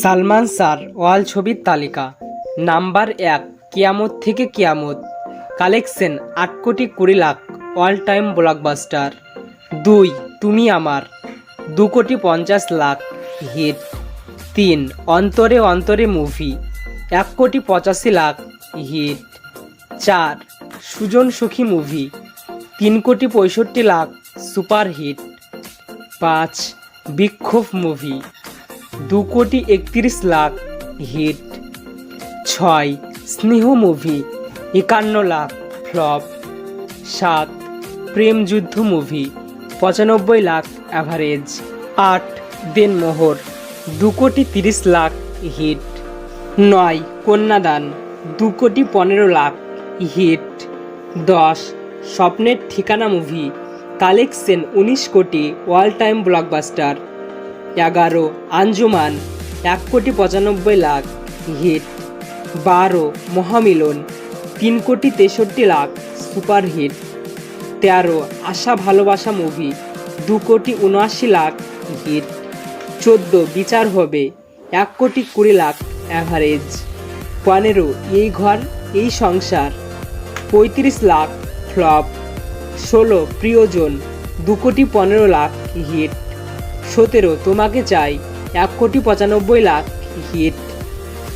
Salman sir, ওয়াল ছবির তালিকা। Number এক, কিয়ামত থেকে কিয়ামত। কালেকশন, আট কোটি কুড়ি লাখ অল টাইম ব্লকবাস্টার দুই, তুমি আমার। দু কোটি পঞ্চাশ লাখ হিট তিন, অন্তরে অন্তরে মুভি এক কোটি পঁচাশি লাখ হিট চার, সুজন সুখী মুভি তিন কোটি পঁয়ষট্টি লাখ সুপার হিট পাঁচ, বিক্ষোভ মুভি দু কোটি একত্রিশ লাখ হিট, ছয় স্নেহ মুভি একান্ন লাখ ফ্লপ সাত প্রেম যুদ্ধ মুভি পঁচানব্বই লাখ অ্যাভারেজ আট দেনমোহর, দু কোটি তিরিশ লাখ হিট, নয় কন্যাদান, দু কোটি পনেরো লাখ হিট, দশ স্বপ্নের ঠিকানা মুভি কালেকশন উনিশ কোটি অল টাইম ব্লকবাস্টার এগারো, আঞ্জুমান, এক কোটি পঁচানব্বই লাখ, হিট। বারো, মহামিলন, তিন কোটি তেষট্টি লাখ সুপার হিট তেরো, আশা ভালোবাসা মুভি, দু কোটি উনআশি লাখ, হিট। চোদ্দ, বিচার হবে, এক কোটি কুড়ি লাখ, অ্যাভারেজ। পনেরো, এই ঘর, এই সংসার, পঁয়ত্রিশ লাখ, ফ্লপ। ষোলো, প্রিয়জন, দু কোটি পনেরো লাখ, হিট। সতেরো, তোমাকে চাই। এক কোটি পঁচানব্বই লাখ হিট।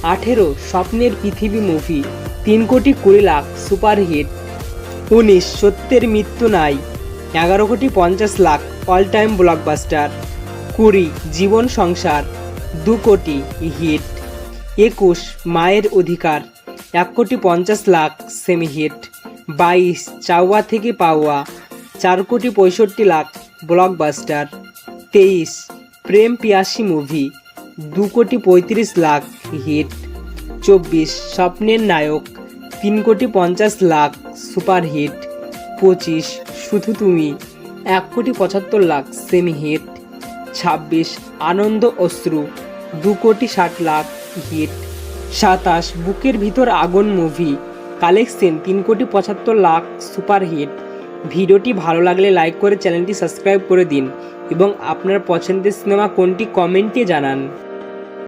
আঠেরো, স্বপ্নের পৃথিবী মুভি। তিন কোটি কুড়ি লাখ সুপার হিট। উনিশ, সত্যের মৃত্যু নাই। এগারো কোটি পঞ্চাশ লাখ অল টাইম ব্লকবাস্টার কুড়ি, জীবন সংসার। দু কোটি হিট। একুশ, মায়ের অধিকার। এক কোটি পঞ্চাশ লাখ সেমি হিট বাইশ, চাওয়া থেকে পাওয়া। চার কোটি পঁয়ষট্টি লাখ ব্লকবাস্টার তেইশ প্রেম পিয়াসী মুভি দু কোটি পঁয়ত্রিশ লাখ হিট চব্বিশ স্বপ্নের নায়ক, তিন কোটি পঞ্চাশ লাখ সুপার হিট পঁচিশ শুধু তুমি, এক কোটি পঁচাত্তর লাখ সেমি হিট ছাব্বিশ আনন্দ অশ্রু, দু কোটি ষাট লাখ হিট সাতাশ বুকের ভিতর আগুন মুভি কালেকশন তিন কোটি পঁচাত্তর লাখ সুপার হিট ভিডিওটি ভালো লাগলে লাইক করে চ্যানেলটি সাবস্ক্রাইব করে দিন এবং আপনার পছন্দের সিনেমা কোনটি কমেন্টে জানান।